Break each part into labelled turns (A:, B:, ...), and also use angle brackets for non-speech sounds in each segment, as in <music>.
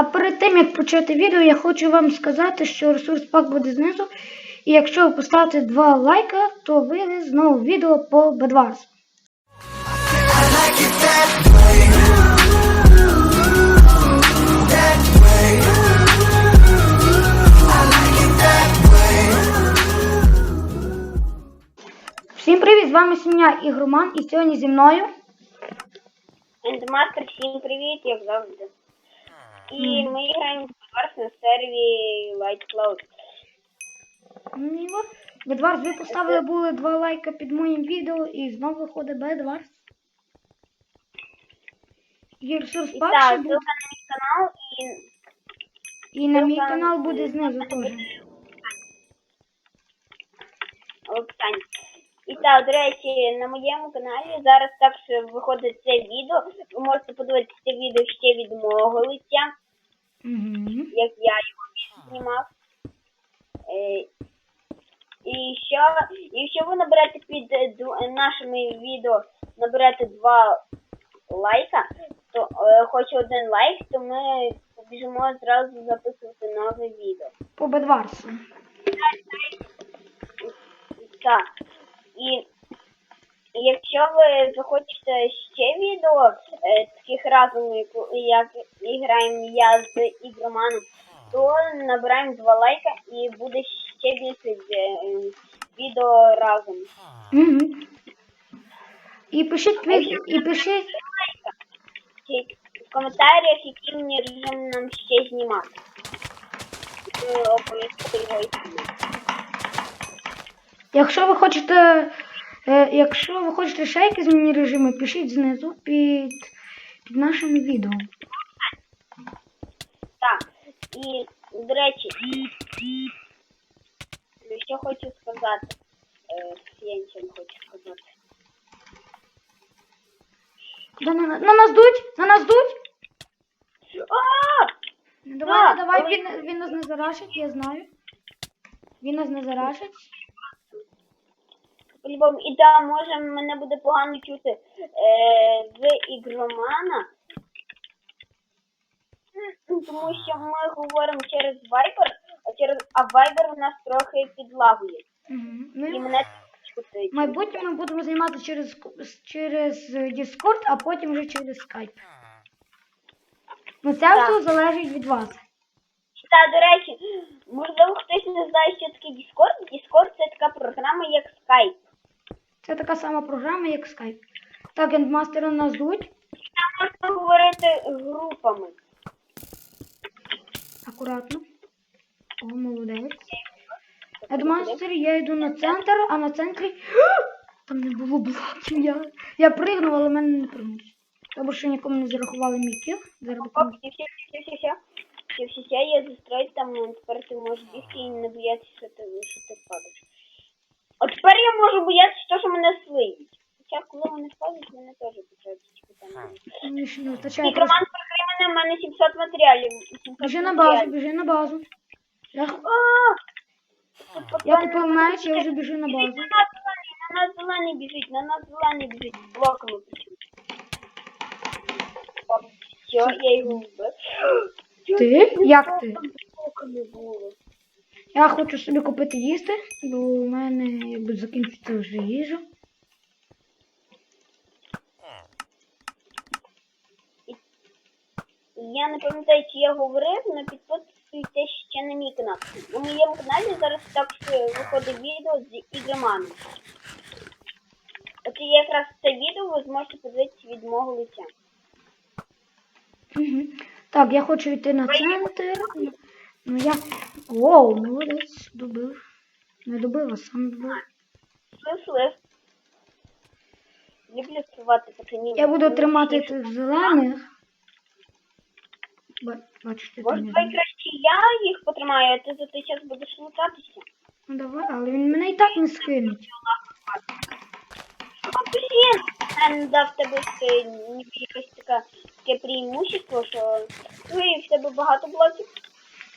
A: А перед тим як почати відео, я хочу вам сказати, що ресурс пак буде знизу. І якщо ви поставите два лайка, то вийде знову відео по
B: way.
A: Всім привіт! З вами сім'я Ігроман і сьогодні зі мною.
C: Ендмастер, всім привіт, як завжди. І ми граємо в Bedwars на серві Light Cloud.
A: Ну, Bedwars, ви поставили були два лайка під моїм відео і знову виходить Bedwars. І ресурс
C: І так, ссылка на мій канал і
A: І на мій канал буде знизу теж.
C: описанні. І так, до речі, на моєму каналі зараз також виходить це відео. Ви можете подивитися це відео ще від мого лиця,
A: Угу.
C: як я його знімав. Е, І що, якщо ви наберете під е, нашими відео наберете два лайка, то е, хоч один лайк, то ми побіжимо зразу записувати нове відео.
A: По Bedwars.
C: Так. І якщо ви захочете ще відео е, таких разом, як, граємо я з ігроманом, то набираємо два лайка і буде ще більше е, відео разом.
A: Угу. І пишіть, пи- і пишіть,
C: в коментарях, який мені режим нам ще знімати. І знімемо.
A: якщо ви хочете, е, якщо ви хочете ще якісь міні режими, пишіть знизу під, під нашим відео.
C: Так, і, до речі, що хочу сказати. Е, я нічого не хочу сказати.
A: Да, на, на нас дуть, на нас дуть. Ну, Давай, давай, він, він нас не зарашить, я знаю. Він нас не зарашить.
C: По-любому, і да, може мене буде погано чути е, з ігромана. Тому що ми говоримо через Viber, а через а Viber у нас трохи підлагує.
A: Угу.
C: І
A: Ми,
C: мене чути.
A: в майбутньому будемо знімати через, через Discord, а потім вже через Skype. Ну це все залежить від вас.
C: Та, до речі, можливо, хтось не знає, що таке Discord. Discord це така програма, як Skype.
A: Це така сама програма, як Skype. Так, ендмастери нас дуть.
C: Там можна говорити групами.
A: Акуратно. О, молодець. Ендмастер, я йду на центр, а на центрі. <gasps> Там не було блоків. Я, я пригнув, але мене не пригнуть. Тому що нікому не зарахували мій кіл. Зараз
C: я застроить там, тепер ти можеш бігти і не боятися, що ти, що ти впадеш. А тепер я можу боятися, того, що мене слиють. Хоча, коли вони впадуть, мене теж
A: просто.
C: команд прикрий мене, в мене 700 матеріалів. 700
A: Біжи на базу,
C: матеріалів.
A: біжи на базу. Я,
C: А! Тут
A: я меч, я вже біжу на базу.
C: На нас зелений, на нас зелений біжить, на нас зелений біжить. Блоками причому. Все, я його вбив.
A: Ти? Як ти?
C: Блоками було.
A: Я хочу собі купити їсти, бо у мене якби закінчиться вже їжа.
C: Я не пам'ятаю, чи я говорив, але підписуйтесь ще на мій канал. На моєму каналі зараз також виходить відео з ігроманом. От і якраз це відео ви зможете подивитися від мого лиця.
A: Угу. Так, я хочу йти на центр. Ну я. Оу, молодець, добив. Не добив, а сам добив.
C: Слив. Люблю співати пацанів.
A: Я буду тримати тих зелених. Ба- Бачите,
C: Може,
A: я.
C: давай краще я їх потримаю, а ти за той час будеш лутатися.
A: Ну давай, але він мене і так не скинуть.
C: А блін, я не дав тебе таке, таке преимущество, що ну в тебе багато блоків.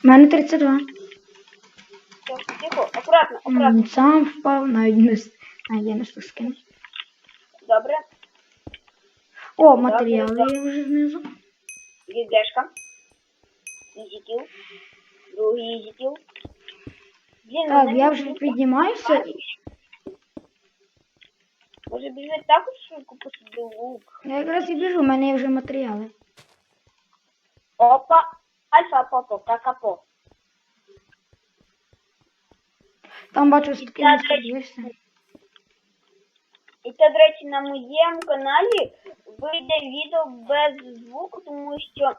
A: У мене 32.
C: Все, тихо, акуратно, акуратно.
A: М, Сам впав, навіть не с- навіть я не встиг.
C: Добре.
A: О, матеріали є вже знизу.
C: Гігешка. Ізікіл. Другий ізікіл.
A: Так, я вже піднімаюся.
C: Може біжить також швидко посади лук.
A: Я якраз і біжу, у мене є вже матеріали.
C: Опа. Альфа попо, какапо.
A: Там бачу таким
C: Я, до речі. І це, до речі, на моєму каналі вийде відео без звуку, тому що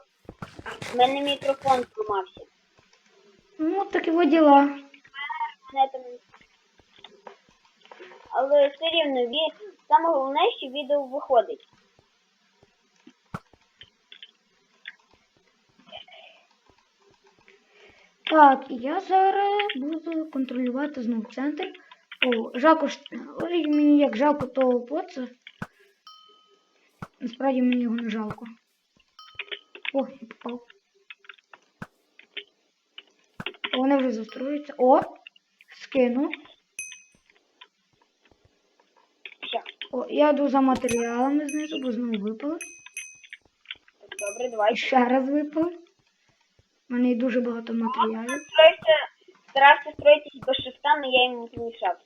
C: в мене мікрофон зламався.
A: Ну, такі во діла.
C: Мене там... Але все рівно, ві... саме головне, що відео виходить.
A: Так, і я зараз буду контролювати знову центр. О, жалко, ой, мені як жалко того поца. Насправді мені його не жалко. О, я попав. Вони вже застроюються. О! Скину. О, я йду за матеріалами знизу, бо знову випали.
C: Добре,
A: І
C: давай.
A: ще раз випали. У мене дуже багато матеріалів.
C: Старався строїтись без шифта, але я йому помішав.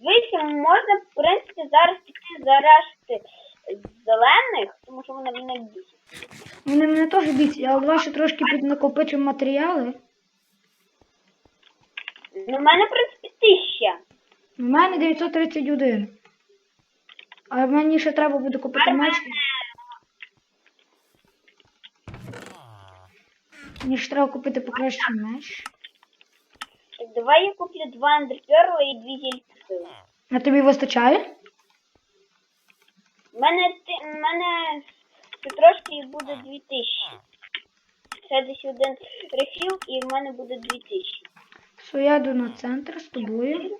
C: Дивіться, можна, в принципі, зараз піти заражити зелених, тому що вони мене бісять.
A: Вони мене теж бісять, але давай ще трошки піднакопичимо матеріали.
C: Ну, в мене, в принципі, тисяча.
A: У мене 931. А мені ще треба буде купити меч.
C: мене
A: Мені ще треба купити покращений меч.
C: Давай я куплю два ендерперла і дві зільки сили.
A: А тобі вистачає?
C: У мене, ти- в мене ще трошки і буде дві тисячі. Ще десь один рефіл і в мене буде дві тисячі.
A: Все, я йду на центр з тобою.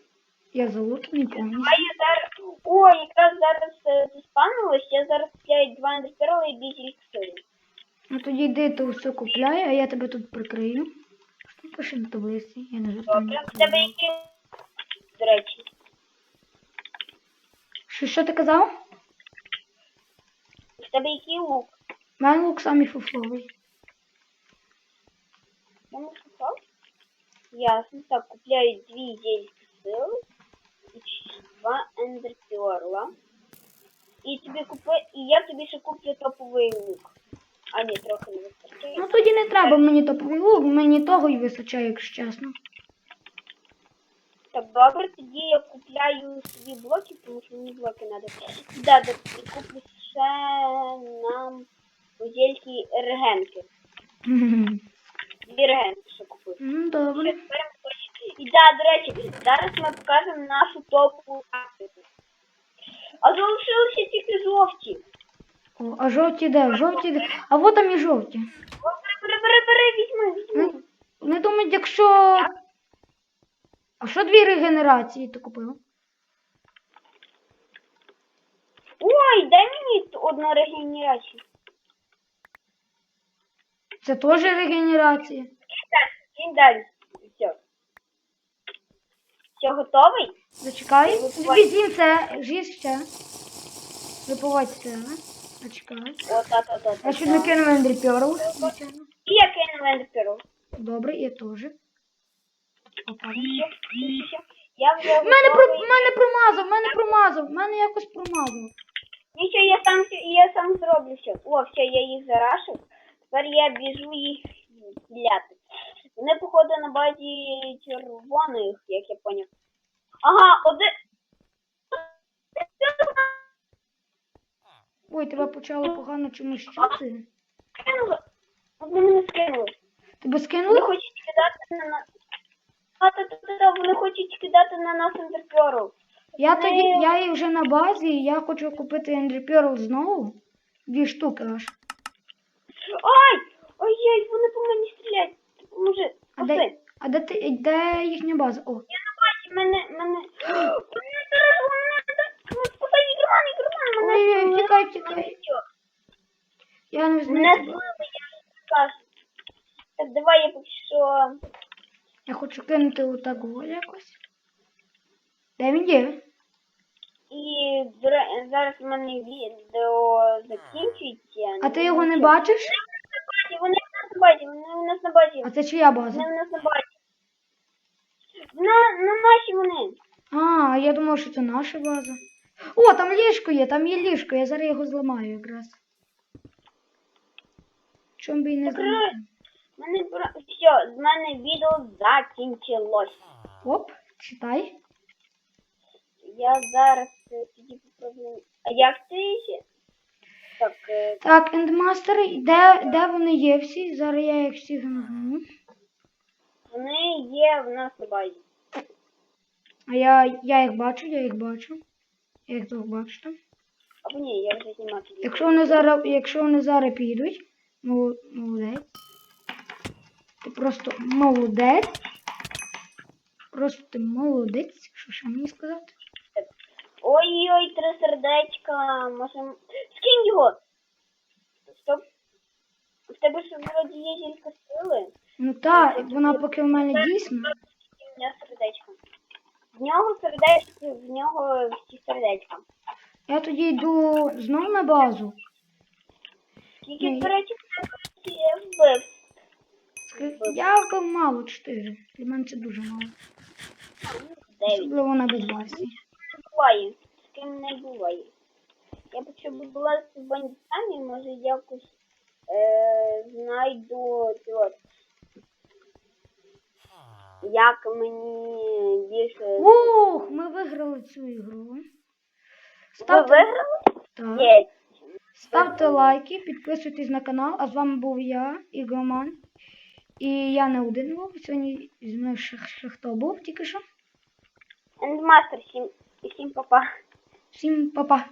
A: Я залутаний повністю.
C: А я зараз... О, якраз зараз е, заспавнилось, я зараз купляю два ендерперла і дві зільки сили.
A: Ну тоді йди ти все купляй, а я тебе тут прикрию. Що пише на таблиці? Я не звертаю.
C: Добре, в тебе які... До речі.
A: Що, що ти казав?
C: В тебе який лук?
A: У мене лук самий фуфловий.
C: Я не сказав? Ясно. Так, купляю дві зельки сили. І два ендерперла. І тобі купи... І я тобі ще куплю топовий лук. А ні, трохи не вистачає.
A: Ну тоді не треба мені топовий лук, мені того й вистачає, якщо чесно.
C: Так, добре, тоді я купляю собі блоки, тому що мені блоки треба. Да, да, і куплю ще нам зельки регенки. Дві регенки ще купив.
A: Ну добре.
C: І да, до речі, зараз ми покажемо нашу топову тактику. А залишилися тільки жовті.
A: О, а жовті де? Жовті де? А от там і жовті.
C: Бери, бери, бери, візьми, візьми.
A: Ну, Вони думають, якщо. А що дві регенерації ти купив?
C: Ой, дай мені одну регенерацію.
A: Це теж регенерація.
C: Кінь далі. Все. Все, готовий?
A: Зачекай. Візім це. Жіз ще. Випивай це. Зачекай.
C: О, та, та, та, та.
A: Я чуть не кинув Ендрі Перл.
C: І я кинув ендерперл.
A: Добре, я теж. Опа.
C: Я вже
A: мене, про... мене промазав, мене промазав, мене якось промазав.
C: Нічого, я сам, я сам зроблю все. О, все, я їх зарашив. Тепер я біжу їх стріляти. Вони, походу, на базі червоних, як я поняв. Ага, один.
A: Ой, тебе почало погано чомусь чути.
C: Скинули. Вони мене скинули.
A: Тебе скинули?
C: Вони хочуть кидати на нас. Вони хочуть кидати на нас ендерперл.
A: Я тоді, я є вже на базі, і я хочу купити Ендрі Перл знову. Дві штуки аж.
C: Ай! Ой-ой, вони по мені стріляють. Може,
A: А де, а де, ти, де їхня база? О,
C: Я на базі, мене, мене... Ну, спасай, Ігроман, Ігроман, мене...
A: Ой-ой, тікай, тікай. я не знаю.
C: не. Так, давай я поки що...
A: Я хочу кинути отак о якось. Де він є?
C: І зра- зараз в мене відео закінчується.
A: А ти його не
C: Ну,
A: бачиш?
C: Вони в нас на базі, вони в нас на базі, вони у нас на базі.
A: А це чия база?
C: Вони у нас на базі. На, на наші вони.
A: А, я думав, що це наша база. О, там ліжко є, там є ліжко, я зараз його зламаю якраз. Чом би і не
C: Так,
A: зламати?
C: Мене. Все, з мене відео закінчилось.
A: Оп, читай.
C: Я зараз е, тоді попробую. А як ти? Так, е,
A: Так, ендмастери, де, де вони є всі? Зараз я їх всіх назву.
C: вони є в нас на базі.
A: А я, я їх бачу, я їх бачу. Я їх тут бачу там.
C: Або ні, я вже знімати.
A: Якщо вони зараз, якщо вони зараз підуть, молодець. Ти просто молодець. Просто ти молодець. Що ще мені сказати?
C: Ой-ой, три сердечка. Можем. Скинь його! Стоп. В тебе ж вроді є жінка сили.
A: Ну так, вона поки в мене дійсно.
C: Сердечко. В нього сердечко, в нього всі сердечка.
A: Я тоді йду знову на базу.
C: Скільки, до речі, вбив?
A: Я вбив мало чотири. Для мене це дуже мало. Особливо на безбасі.
C: буває. З ким не буває. Я б якщо б була з бандитами, може якось е, знайду от, як мені більше.
A: Ух, ми виграли цю ігру.
C: Ви
A: Ставте,
C: виграли?
A: так.
C: Є.
A: Ставте лайки, підписуйтесь на канал. А з вами був я, Ігроман. І я не один був. Сьогодні з мною ще, ще хто був тільки що.
C: Ендмастер, всім, всім папа.
A: Всім па-па.